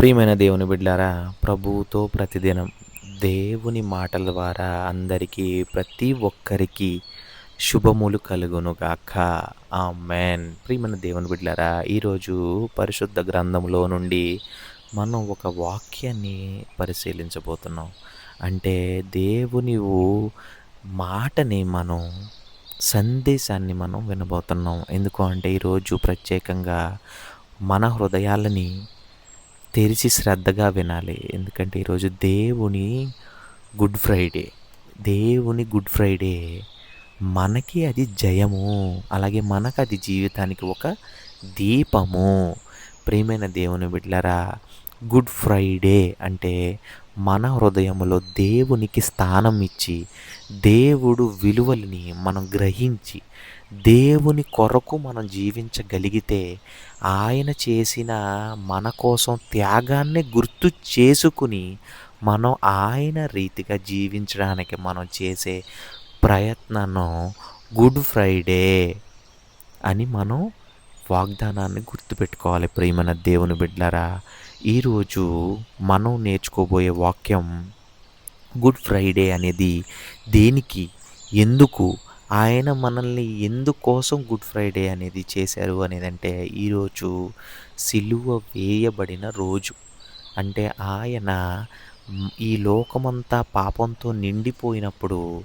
ప్రియమైన దేవుని బిడ్డారా ప్రభువుతో ప్రతిదినం దేవుని మాటల ద్వారా అందరికీ ప్రతి ఒక్కరికి శుభములు కలుగునుగాక. ఆ మేన్ ప్రియమైన దేవుని బిడ్డారా ఈరోజు పరిశుద్ధ గ్రంథంలో నుండి మనం ఒక వాక్యాన్ని పరిశీలించబోతున్నాం. అంటే దేవుని మాటని మనం సందేశాన్ని మనం వినబోతున్నాం. ఎందుకు అంటే ఈరోజు ప్రత్యేకంగా మన హృదయాలని తెరిచి శ్రద్ధగా వినాలి. ఎందుకంటే ఈరోజు దేవుని గుడ్ ఫ్రైడే. దేవుని గుడ్ ఫ్రైడే. మనకి అది జయము. అలాగే మనకు అది జీవితానికి ఒక దీపము. ప్రియమైన దేవుని బిడ్డలరా గుడ్ ఫ్రైడే అంటే మన హృదయంలో దేవునికి స్థానం ఇచ్చి దేవుడు విలువలని మనం గ్రహించి దేవుని కొరకు మనం జీవించగలిగితే ఆయన చేసిన మన కోసం త్యాగాన్ని గుర్తు చేసుకుని మనం ఆయన రీతిగా జీవించడానికి మనం చేసే ప్రయత్నను గుడ్ ఫ్రైడే అని మనం వాగ్దానాన్ని గుర్తుపెట్టుకోవాలి. ప్రియమైన దేవుని బిడ్డలరా ఈరోజు మనం నేర్చుకోబోయే వాక్యం గుడ్ ఫ్రైడే అనేది దేనికి ఎందుకు ఆయన మనల్ని ఎందుకోసం గుడ్ ఫ్రైడే అనేది చేశారు అనేదంటే ఈరోజు సిలువ వేయబడిన రోజు. అంటే ఆయన ఈ లోకమంతా పాపంతో నిండిపోయినప్పుడు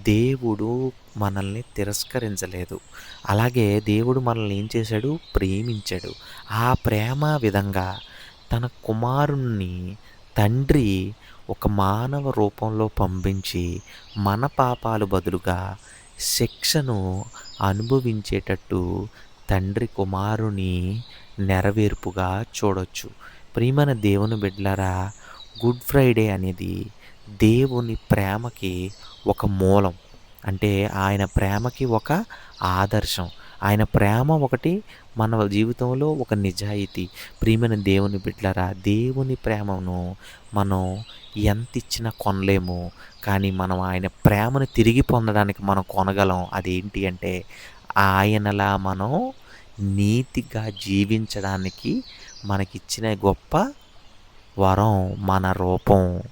దేవుడు మనల్ని తిరస్కరించలేదు. అలాగే దేవుడు మనల్ని ఏం చేశాడు? ప్రేమించాడు. ఆ ప్రేమ విధంగా తన కుమారుణ్ణి తండ్రి ఒక మానవ రూపంలో పంపించి మన పాపాలు బదులుగా శిక్షను అనుభవించేటట్టు తండ్రి కుమారుని నెరవేర్పుగా చూడొచ్చు. ప్రియమైన దేవుని బిడ్డలారా గుడ్ ఫ్రైడే అనేది దేవుని ప్రేమకి ఒక మూలం. అంటే ఆయన ప్రేమకి ఒక ఆదర్శం. ఆయన ప్రేమ ఒకటి మన జీవితంలో ఒక నిజాయితీ. ప్రియమైన దేవుని బిడ్డలరా దేవుని ప్రేమను మనం ఎంత ఇచ్చినా కొనలేము. కానీ మనం ఆయన ప్రేమను తిరిగి పొందడానికి మనం కొనగలం. అదేంటి అంటే ఆయనలా మనం నీతిగా జీవించడానికి మనకిచ్చిన గొప్ప వరం మన రూపం.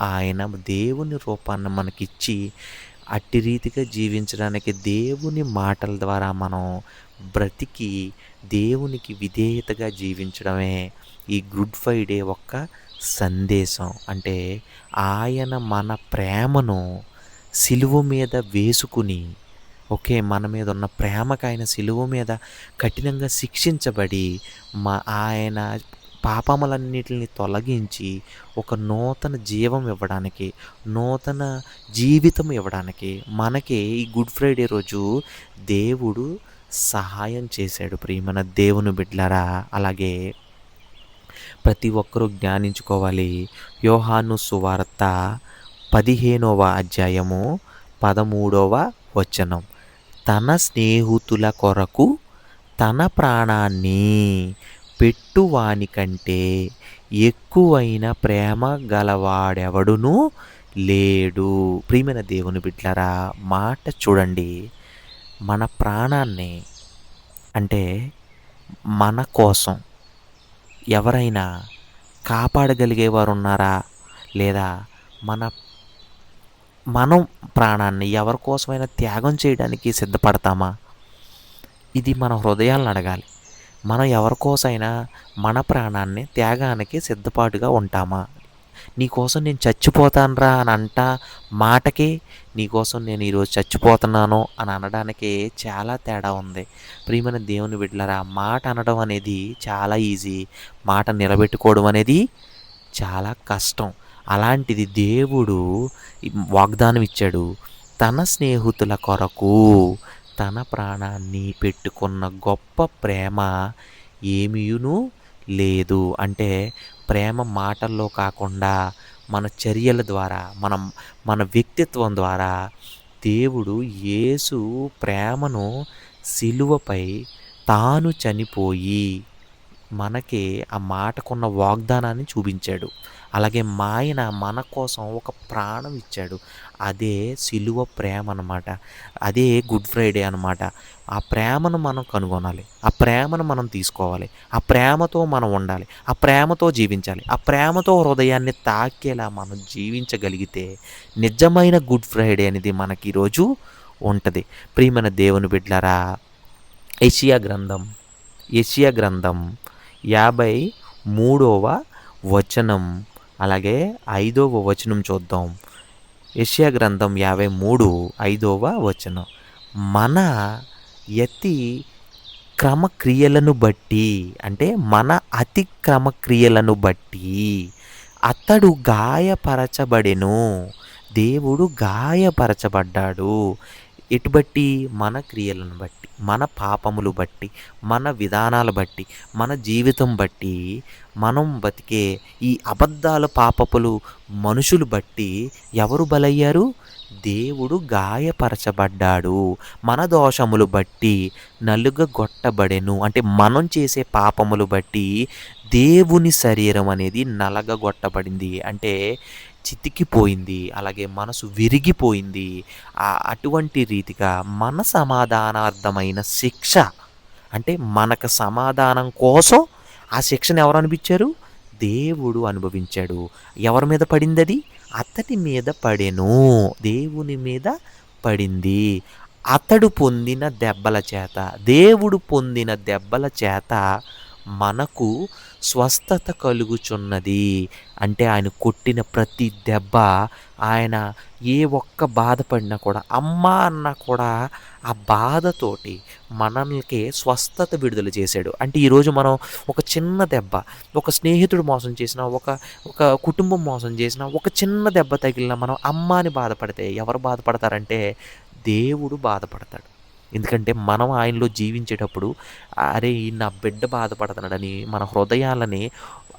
ఆయన దేవుని రూపాన్ని మనకిచ్చి అట్టి రీతిగా జీవించడానికి దేవుని మాటల ద్వారా మనం బ్రతికి దేవునికి విధేయతగా జీవించడమే ఈ గుడ్ ఫ్రైడే ఒక్క సందేశం. అంటే ఆయన మన ప్రేమను సిలువ మీద వేసుకుని ఓకే మన మీద ఉన్న ప్రేమకు ఆయన సిలువ మీద కఠినంగా శిక్షించబడి మా ఆయన పాపములన్నిటిని తొలగించి ఒక నూతన జీవం ఇవ్వడానికి నూతన జీవితం ఇవ్వడానికి మనకి ఈ గుడ్ ఫ్రైడే రోజు దేవుడు సహాయం చేశాడు ప్రియమైన దేవుని బిడ్డలారా. అలాగే ప్రతి ఒక్కరూ జ్ఞానించుకోవాలి. యోహాను సువార్త పదిహేనవ అధ్యాయము పదమూడవ వచనం. తన స్నేహితుల కొరకు తన ప్రాణాన్ని పెట్టువానికంటే ఎక్కువైన ప్రేమ గలవాడెవడును లేడు. ప్రియమైన దేవుని బిడ్లరా మాట చూడండి. మన ప్రాణాన్ని అంటే మన కోసం ఎవరైనా కాపాడగలిగేవారు ఉన్నారా లేదా మన మనం ప్రాణాన్ని ఎవరి కోసమైనా త్యాగం చేయడానికి సిద్ధపడతామా? ఇది మన హృదయాలను అడగాలి. మనం ఎవరికోసైనా మన ప్రాణాన్ని త్యాగానికి సిద్ధపాటుగా ఉంటామా? నీకోసం నేను చచ్చిపోతానురా అని అంట మాటకి నీకోసం నేను ఈరోజు చచ్చిపోతున్నాను అని అనడానికి చాలా తేడా ఉంది. ప్రియమైన దేవుని బిడ్డలరా మాట అనడం అనేది చాలా ఈజీ. మాట నిలబెట్టుకోవడం అనేది చాలా కష్టం. అలాంటిది దేవుడు వాగ్దానం ఇచ్చాడు. తన స్నేహితుల కొరకు తన ప్రాణాన్ని పెట్టుకున్న గొప్ప ప్రేమ ఏమీను లేదు. అంటే ప్రేమ మాటల్లో కాకుండా మన చర్యల ద్వారా మనం మన వ్యక్తిత్వం ద్వారా దేవుడు యేసు ప్రేమను సిలువపై తాను చనిపోయి మనకి ఆ మాటకున్న వాగ్దానాన్ని చూపించాడు. అలాగే మా ఆయన మన కోసం ఒక ప్రాణం ఇచ్చాడు. అదే సిలువ ప్రేమ అన్నమాట. అదే గుడ్ ఫ్రైడే అనమాట ఆ ప్రేమను మనం కనుగొనాలి. ఆ ప్రేమను మనం తీసుకోవాలి. ఆ ప్రేమతో మనం ఉండాలి. ఆ ప్రేమతో జీవించాలి. ఆ ప్రేమతో హృదయాన్ని తాకేలా మనం జీవించగలిగితే నిజమైన గుడ్ ఫ్రైడే అనేది మనకి ఈరోజు ఉంటుంది. ప్రియమైన దేవుని బిడ్డలారా ఏషియా గ్రంథం ఏషియా గ్రంథం యాభై మూడవ వచనం. అలాగే ఐదవ వచనం చూద్దాం. యష్యా గ్రంథం యాభై మూడు ఐదవ వచనం. మన యతి క్రమక్రియలను బట్టి అంటే మన అతి క్రమక్రియలను బట్టి అతడు గాయపరచబడెను. దేవుడు గాయపరచబడ్డాడు. ఎటు బట్టి మన క్రియలను బట్టి మన పాపములు బట్టి మన విధానాలు బట్టి మన జీవితం బట్టి మనం బతికే ఈ అబద్ధాల పాపపులు మనుషులు బట్టి ఎవరు బలయ్యారు? దేవుడు గాయపరచబడ్డాడు. మన దోషములు బట్టి నలుగగొట్టబడెను. అంటే మనం చేసే పాపములు బట్టి దేవుని శరీరం అనేది నలగగొట్టబడింది. అంటే చితికిపోయింది అలాగే మనసు విరిగిపోయింది. ఆ అటువంటి రీతిగా మన సమాధానార్థమైన శిక్ష అంటే మనకు సమాధానం కోసం ఆ శిక్షను ఎవరు అనిపించారు దేవుడు అనుభవించాడు. ఎవరి మీద పడింది అది అతడి మీద పడెను. దేవుని మీద పడింది. అతడు పొందిన దెబ్బల చేత దేవుడు పొందిన దెబ్బల చేత మనకు స్వస్థత కలుగుచున్నది. అంటే ఆయన కొట్టిన ప్రతి దెబ్బ ఆయన ఏ ఒక్క బాధపడినా కూడా అమ్మ అన్న కూడా ఆ బాధతోటి మనల్కి స్వస్థత విడుదల చేశాడు. అంటే ఈరోజు మనం ఒక చిన్న దెబ్బ ఒక స్నేహితుడు మోసం చేసిన ఒక ఒక కుటుంబం మోసం చేసిన ఒక చిన్న దెబ్బ తగిలిన మనం అమ్మ అని బాధపడితే ఎవరు బాధపడతారంటే దేవుడు బాధపడతాడు. ఎందుకంటే మనం ఆయనలో జీవించేటప్పుడు అరే ఈ నా బిడ్డ బాధపడుతున్నాడని మన హృదయాలని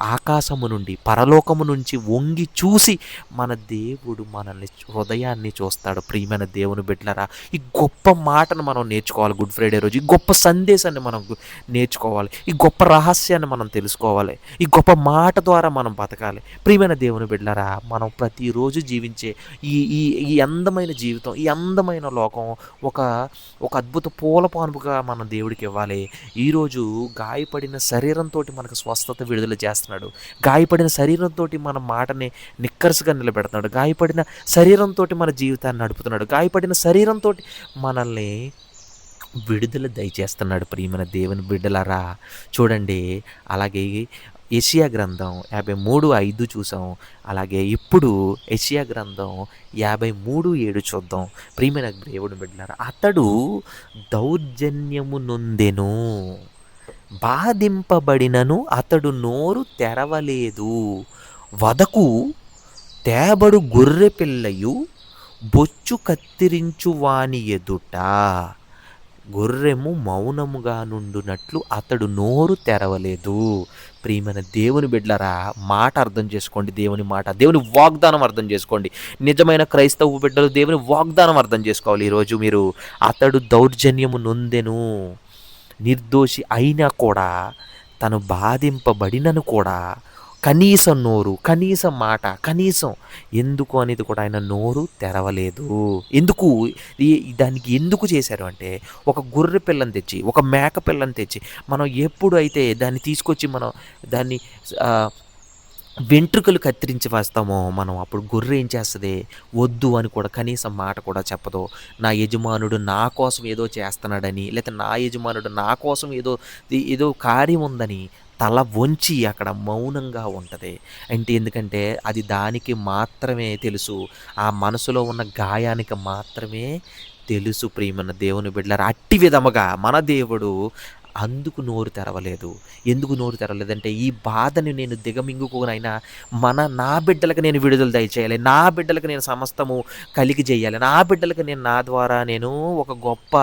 ఆకాశము నుండి పరలోకము నుంచి వంగి చూసి మన దేవుడు మనల్ని హృదయాన్ని చూస్తాడు. ప్రియమైన దేవుని బిడ్డలరా ఈ గొప్ప మాటను మనం నేర్చుకోవాలి గుడ్ ఫ్రైడే రోజు. ఈ గొప్ప సందేశాన్ని మనం నేర్చుకోవాలి. ఈ గొప్ప రహస్యాన్ని మనం తెలుసుకోవాలి. ఈ గొప్ప మాట ద్వారా మనం బతకాలి. ప్రియమైన దేవుని బిడ్డలరా మనం ప్రతిరోజు జీవించే ఈ ఈ ఈ అందమైన జీవితం ఈ అందమైన లోకం ఒక ఒక అద్భుత పూల పానుపుగా మనం దేవుడికి ఇవ్వాలి. ఈరోజు గాయపడిన శరీరంతో మనకు స్వస్థత విడుదల చేస్తున్నాడు. గాయపడిన శరీరంతో మన మాటని నిక్కర్సుగా నిలబెడుతున్నాడు. గాయపడిన శరీరంతో మన జీవితాన్ని నడుపుతున్నాడు. గాయపడిన శరీరంతో మనల్ని విడుదల దయచేస్తున్నాడు ప్రియమైన దేవుని బిడ్డలారా. చూడండి అలాగే ఏషియా గ్రంథం యాభై మూడు ఐదు చూసాం. అలాగే ఇప్పుడు ఏషియా గ్రంథం యాభై మూడు ఏడు చూద్దాం. ప్రియమైన దేవుని బిడ్డలారా అతడు దౌర్జన్యము నొందెను. బాధింపబడినను అతడు నోరు తెరవలేదు. వదకు తేబడు గొర్రె పిల్లయు బొచ్చు కత్తిరించువాని ఎదుట. గొర్రెము మౌనముగా నుండునట్లు అతడు నోరు తెరవలేదు. ప్రియమైన దేవుని బిడ్డలరా మాట అర్థం చేసుకోండి దేవుని మాట. దేవుని వాగ్దానం అర్థం చేసుకోండి. నిజమైన క్రైస్తవ బిడ్డలు దేవుని వాగ్దానం అర్థం చేసుకోవాలి ఈరోజు మీరు. అతడు దౌర్జన్యము నొందెను. నిర్దోషి అయినా కూడా తను బాధింపబడినను కూడా కనీసం నోరు కనీసం మాట కనీసం ఎందుకు అనేది కూడా ఆయన నోరు తెరవలేదు. ఎందుకు? దానికి ఎందుకు చేశారు అంటే ఒక గొర్రె పిల్లని తెచ్చి ఒక మేక పిల్లని తెచ్చి మనం ఎప్పుడు అయితే దాన్ని తీసుకొచ్చి మనం దాన్ని వెంట్రుకలు కత్తిరించి వేస్తామో మనం అప్పుడు గొర్రె ఏం చేస్తుంది? వద్దు అని కూడా కనీసం మాట కూడా చెప్పదు. నా యజమానుడు నా కోసం ఏదో చేస్తున్నాడని లేకపోతే నా యజమానుడు నా కోసం ఏదో ఏదో కార్యం ఉందని తల వంచి అక్కడ మౌనంగా ఉంటుంది. అంటే ఎందుకంటే అది దానికి మాత్రమే తెలుసు. ఆ మనసులో ఉన్న గాయానికి మాత్రమే తెలుసు ప్రియమన్న దేవుని బిడ్డలారు. అట్టి విధముగా మన దేవుడు అందుకు నోరు తెరవలేదు. ఎందుకు నోరు తెరవలేదంటే ఈ బాధని నేను దిగమింగుకోనైనా మన నా బిడ్డలకు నేను విడుదల దయచేయాలి. నా బిడ్డలకు నేను సమస్తము కలిగి చేయాలి. నా బిడ్డలకు నేను నా ద్వారా నేను ఒక గొప్ప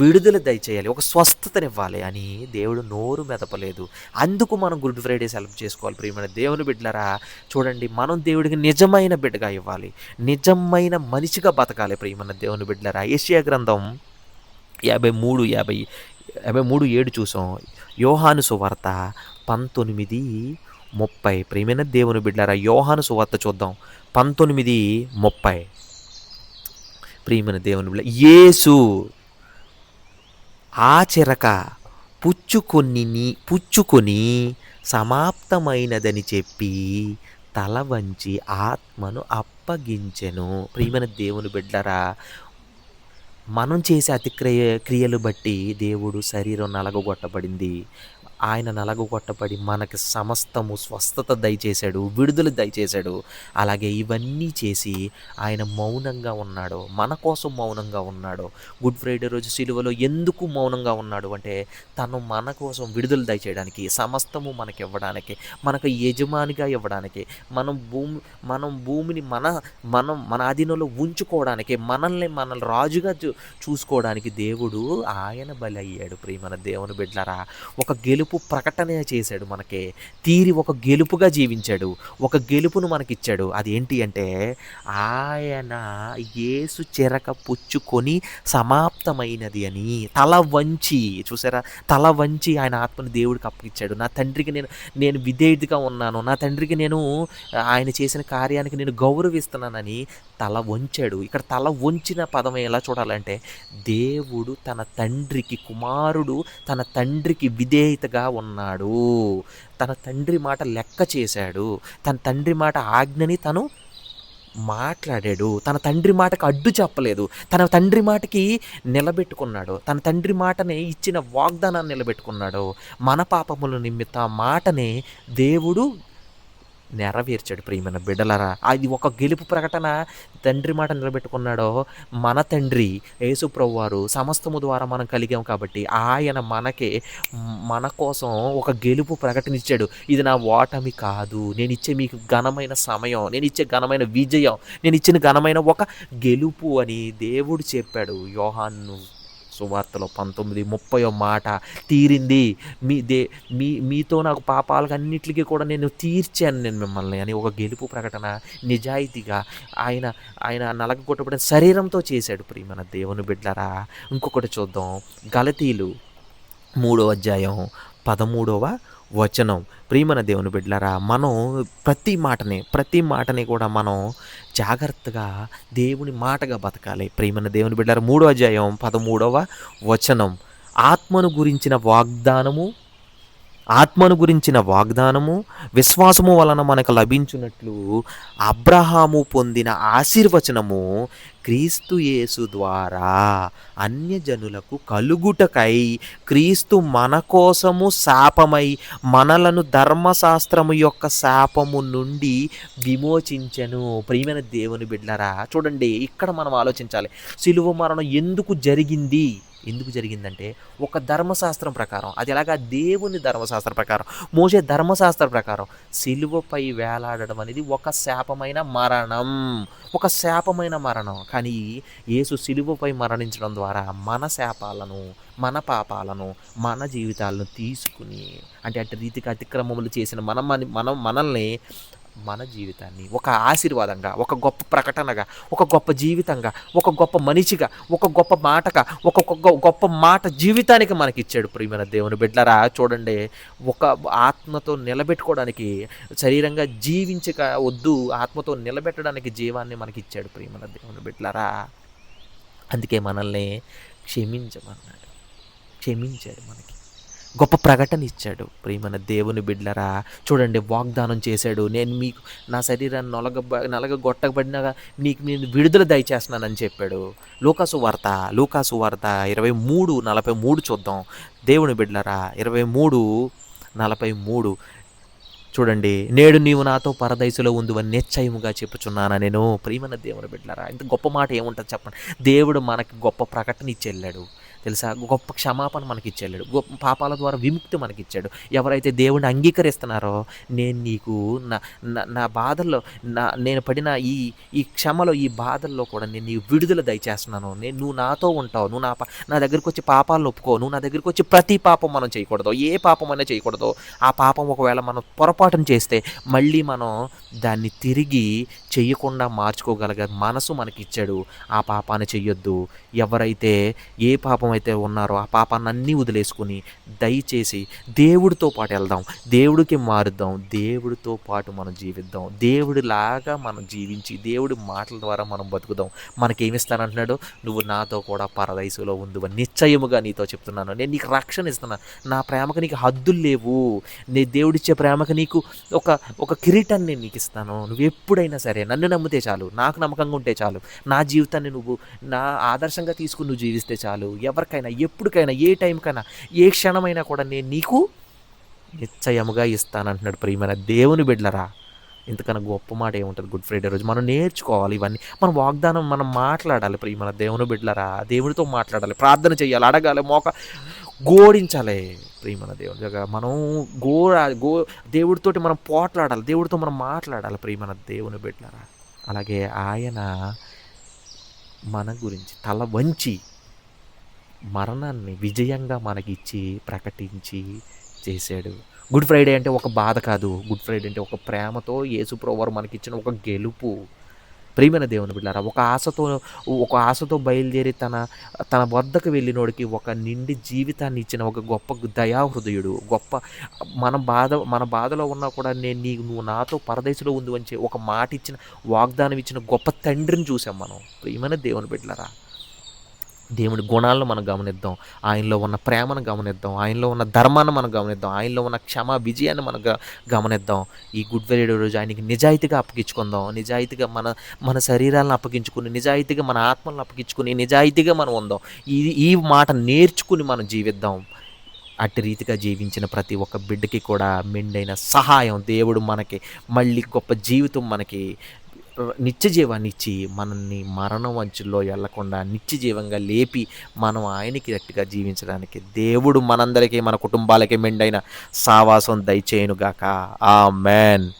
విడుదల దయచేయాలి. ఒక స్వస్థతనివ్వాలి అని దేవుడు నోరు మెదపలేదు. అందుకు మనం గుడ్ ఫ్రైడే సెలబ్రేట్ చేసుకోవాలి ప్రియమైన దేవుని బిడ్డలరా. చూడండి మనం దేవుడికి నిజమైన బిడ్డగా ఇవ్వాలి. నిజమైన మనిషిగా బతకాలి ప్రియమైన దేవుని బిడ్డలరా. ఏషియా గ్రంథం యాభై మూడు యాభై యాభై మూడు ఏడు చూసాం. యోహాను సువార్త పంతొమ్మిది ముప్పై. ప్రేమైన దేవుని బిడ్డారా యోహాను సువార్త చూద్దాం. పంతొమ్మిది ముప్పై. ప్రియమైన దేవుని బిడ్డ యేసు ఆచరక పుచ్చుకొని పుచ్చుకొని సమాప్తమైనదని చెప్పి తల వంచి ఆత్మను అప్పగించెను. ప్రియమైన దేవుని బిడ్డరా మనం చేసే అతిక్రియ క్రియలు బట్టి దేవుడు శరీరం నలగొట్టబడింది ఆయన నలగొట్టబడి మనకి సమస్తము స్వస్థత దయచేశాడు విడుదల దయచేశాడు. అలాగే ఇవన్నీ చేసి ఆయన మౌనంగా ఉన్నాడు మన కోసం మౌనంగా ఉన్నాడు. గుడ్ ఫ్రైడే రోజు సిలువలో ఎందుకు మౌనంగా ఉన్నాడు అంటే తను మన కోసం విడుదల దయచేయడానికి సమస్తము మనకి ఇవ్వడానికి మనకు యజమానిగా ఇవ్వడానికి మనం భూమి మనం భూమిని మన మనం మన ఆధీనంలో ఉంచుకోవడానికి మనల్ని మనల్ని రాజుగా చూ చూసుకోవడానికి దేవుడు ఆయన బలి అయ్యాడు ప్రియమన దేవుని బిడ్డలారా. ఒక గెలుపు ప్రకటన చేశాడు మనకి. తీరి ఒక గెలుపుగా జీవించాడు. ఒక గెలుపును మనకిచ్చాడు. అది ఏంటి అంటే ఆయన యేసు చెరక పుచ్చుకొని సమాప్తమైనది అని. తల వంచి చూసారా? తల వంచి ఆయన ఆత్మని దేవుడికి అప్పగిచ్చాడు. నా తండ్రికి నేను నేను విధేయుడిగా ఉన్నాను. నా తండ్రికి నేను ఆయన చేసిన కార్యానికి నేను గౌరవిస్తున్నానని తల వంచాడు. ఇక్కడ తల వంచిన పదం ఎలా చూడాలంటే దేవుడు తన తండ్రికి కుమారుడు తన తండ్రికి విధేయతగా ఉన్నాడు. తన తండ్రి మాట లెక్క చేశాడు. తన తండ్రి మాట ఆజ్ఞని తను మాట్లాడాడు. తన తండ్రి మాటకు అడ్డు చెప్పలేదు. తన తండ్రి మాటకి నిలబెట్టుకున్నాడు. తన తండ్రి మాటని ఇచ్చిన వాగ్దానాన్ని నిలబెట్టుకున్నాడు. మన పాపముల నిమిత్త మాటనే దేవుడు నెరవేర్చాడు ప్రియమైన బిడ్డలరా. అది ఒక గెలుపు ప్రకటన తండ్రి మాట నిలబెట్టుకున్నాడో మన తండ్రి యేసుప్రభు వారు సమస్తము ద్వారా మనం కలిగాం కాబట్టి ఆయన మనకే మన కోసం ఒక గెలుపు ప్రకటన ఇచ్చాడు. ఇది నా ఓటమి కాదు. నేను ఇచ్చే మీకు ఘనమైన సమయం నేను ఇచ్చే ఘనమైన విజయం నేను ఇచ్చిన ఘనమైన ఒక గెలుపు అని దేవుడు చెప్పాడు యోహాన్ను సువార్తలో పంతొమ్మిది ముప్పై మాట తీరింది. మీ దే మీ మీతో నాకు పాపాలకు అన్నింటికి కూడా నేను తీర్చాను నేను మిమ్మల్ని అని ఒక గెలుపు ప్రకటన నిజాయితీగా ఆయన ఆయన నలగొట్టబడిన శరీరంతో చేశాడు. ప్రియమైన దేవుని బిడ్డరా ఇంకొకటి చూద్దాం. గలతీలు మూడో అధ్యాయం పదమూడవ వచనం. ప్రియమన దేవుని బిడ్డలారా మనం ప్రతి మాటని ప్రతి మాటని కూడా మనం జాగ్రత్తగా దేవుని మాటగా బతకాలి. ప్రియమన దేవుని బిడ్డలారా మూడో అధ్యాయం పదమూడవ వచనం. ఆత్మను గురించిన వాగ్దానము ఆత్మను గురించిన వాగ్దానము విశ్వాసము వలన మనకు లభించినట్లు అబ్రహాము పొందిన ఆశీర్వచనము క్రీస్తు యేసు ద్వారా అన్యజనులకు కలుగుటకై క్రీస్తు మన కోసము శాపమై మనలను ధర్మశాస్త్రము యొక్క శాపము నుండి విమోచించెను. ప్రియమైన దేవుని బిడ్డరా చూడండి ఇక్కడ మనం ఆలోచించాలి. సిలువ మరణం ఎందుకు జరిగింది? ఎందుకు జరిగిందంటే ఒక ధర్మశాస్త్రం ప్రకారం అది ఎలాగా దేవుని ధర్మశాస్త్రం ప్రకారం మోసే ధర్మశాస్త్ర ప్రకారం సిలువపై వేలాడడం అనేది ఒక శాపమైన మరణం ఒక శాపమైన మరణం. కానీ యేసు సిలువపై మరణించడం ద్వారా మన శాపాలను మన పాపాలను మన జీవితాలను తీసుకుని అంటే అటు రీతిగా అతిక్రమములు చేసిన మనం మనం మనల్ని మన జీవితాన్ని ఒక ఆశీర్వాదంగా ఒక గొప్ప ప్రకటనగా ఒక గొప్ప జీవితంగా ఒక గొప్ప మనిషిగా ఒక గొప్ప మాటగా ఒక గొప్ప గొప్ప మాట జీవితానికి మనకి ఇచ్చాడు ప్రియమైన దేవుని బిడ్డలారా. చూడండి ఒక ఆత్మతో నిలబెట్టుకోవడానికి శరీరంగా జీవించక వద్దు ఆత్మతో నిలబెట్టడానికి జీవాన్ని మనకి ఇచ్చాడు ప్రియమైన దేవుని బిడ్డలరా. అందుకే మనల్ని క్షమించమన్నాడు. క్షమించాడు మనకి. గొప్ప ప్రకటన ఇచ్చాడు. ప్రియమైన దేవుని బిడ్లరా చూడండి వాగ్దానం చేశాడు. నేను మీకు నా శరీరాన్ని నొలగ నలగొట్టబడినగా నీకు నేను విడుదల దయచేస్తున్నానని చెప్పాడు. లూకాసు వార్త లూకాసు వార్త ఇరవై మూడు నలభై మూడు చూద్దాం. దేవుని బిడ్లరా ఇరవై మూడు నలభై మూడు. చూడండి నేడు నీవు నాతో పరదైసులో ఉందివని నిశ్చయముగా చెప్పుచున్నానా నేను? ప్రియమైన దేవుని బిడ్డలారా ఇంత గొప్ప మాట ఏముంటుంది చెప్పండి. దేవుడు మనకి గొప్ప ప్రకటన ఇచ్చి వెళ్ళాడు. తెలుసా? గొప్ప క్షమాపణ మనకిచ్చాడు గొప్ప పాపాల ద్వారా విముక్తి మనకి ఇచ్చాడు ఎవరైతే దేవుడిని అంగీకరిస్తున్నారో నేను నీకు నా నా- నా బాధల్లో నా నేను పడిన ఈ ఈ క్షమలో ఈ బాధల్లో కూడా నేను నీ విడుదల దయచేస్తున్నాను. నేను నువ్వు నాతో ఉంటావు. నువ్వు నా పా- నా దగ్గరికి వచ్చి పాపాలను ఒప్పుకో. నువ్వు నా దగ్గరికి వచ్చి ప్రతి పాపం మనం చేయకూడదు. ఏ పాపం అయినా చేయకూడదు. ఆ పాపం ఒకవేళ మనం పొరపాటును చేస్తే మళ్ళీ మనం దాన్ని తిరిగి చేయకుండా మార్చుకోగలిగే మనసు మనకి ఇచ్చాడు ఆ పాపాన్ని చెయ్యొద్దు. ఎవరైతే ఏ పాపం పాపం అయితే ఉన్నారో ఆ పాపాన్ని వదిలేసుకుని దయచేసి దేవుడితో పాటు వెళ్దాం. దేవుడికి మారుద్దాం. దేవుడితో పాటు మనం జీవిద్దాం. దేవుడిలాగా మనం జీవించి దేవుడి మాటల ద్వారా మనం బతుకుదాం. మనకేమిస్తానంటున్నాడు? నువ్వు నాతో కూడా పరదైసులో ఉండు. నిశ్చయముగా నీతో చెప్తున్నాను. నేను నీకు రక్షణ ఇస్తున్నాను నా ప్రేమకు నీకు హద్దులు లేవు. నీ దేవుడిచ్చే ప్రేమకు నీకు ఒక ఒక కిరీటాన్ని నేను నీకు ఇస్తాను. నువ్వు ఎప్పుడైనా సరే నన్ను నమ్మితే చాలు. నాకు నమ్మకంగా ఉంటే చాలు. నా జీవితాన్ని నువ్వు నా ఆదర్శంగా తీసుకుని నువ్వు జీవిస్తే చాలు. ఎవరికైనా ఎప్పటికైనా ఏ టైంకైనా ఏ క్షణమైనా కూడా నేను నీకు నిశ్చయముగా ఇస్తానంటున్నాడు ప్రియమైన దేవుని బిడ్డలరా. ఇంతకన్నా గొప్ప మాట ఏముంటుంది గుడ్ ఫ్రైడే రోజు? మనం నేర్చుకోవాలి ఇవన్నీ. మన వాగ్దానం మనం మాట్లాడాలి ప్రియమైన దేవుని బిడ్డలరా. దేవునితో మాట్లాడాలి ప్రార్థన చేయాలి అడగాలి మోక గోడించాలి ప్రియమైన దేవుని. మనం గో గో దేవుడితోటి మనం పోట్లాడాలి దేవుడితో మనం మాట్లాడాలి ప్రియమైన దేవుని బిడ్డలరా. అలాగే ఆయన మన గురించి తల వంచి మరణాన్ని విజయంగా మనకిచ్చి ప్రకటించి చేశాడు. గుడ్ ఫ్రైడే అంటే ఒక బాధ కాదు. గుడ్ ఫ్రైడే అంటే ఒక ప్రేమతో యేసుప్రభువారు మనకిచ్చిన ఒక గెలుపు. ప్రియమైన దేవుని బిడ్డారా ఒక ఆశతో ఒక ఆశతో బయలుదేరి తన తన వద్దకు వెళ్ళినోడికి ఒక నిండి జీవితాన్ని ఇచ్చిన ఒక గొప్ప దయాహృదయుడు గొప్ప మన బాధ మన బాధలో ఉన్నా కూడా నేను నీ నువ్వు నాతో పరదేశంలో ఉంది అని ఒక మాట ఇచ్చిన వాగ్దానం ఇచ్చిన గొప్ప తండ్రిని చూసాం మనం. ప్రియమైన దేవుని బిడ్డారా దేవుడి గుణాలను మనం గమనిద్దాం. ఆయనలో ఉన్న ప్రేమను గమనిద్దాం. ఆయనలో ఉన్న ధర్మాన్ని మనం గమనిద్దాం. ఆయనలో ఉన్న క్షమ విజయాన్ని మనం గమనిద్దాం. ఈ గుడ్ ఫ్రైడే రోజు ఆయనకి నిజాయితీగా అప్పగించుకుందాం. నిజాయితీగా మన మన శరీరాలను అప్పగించుకుని నిజాయితీగా మన ఆత్మలను అప్పగించుకుని నిజాయితీగా మనం ఉందాం. ఈ ఈ మాట నేర్చుకుని మనం జీవిద్దాం. అట్టి రీతిగా జీవించిన ప్రతి ఒక్క బిడ్డకి కూడా మెండైన సహాయం దేవుడు మనకి మళ్ళీ గొప్ప జీవితం మనకి నిత్య జీవాన్ని ఇచ్చి మనల్ని మరణం అంచుల్లో వెళ్ళకుండా నిత్య జీవంగా లేపి మనం ఆయనకి గట్టిగా జీవించడానికి దేవుడు మనందరికీ మన కుటుంబాలకి మెండైన సావాసం దయచేయునుగాక. ఆ మ్యాన్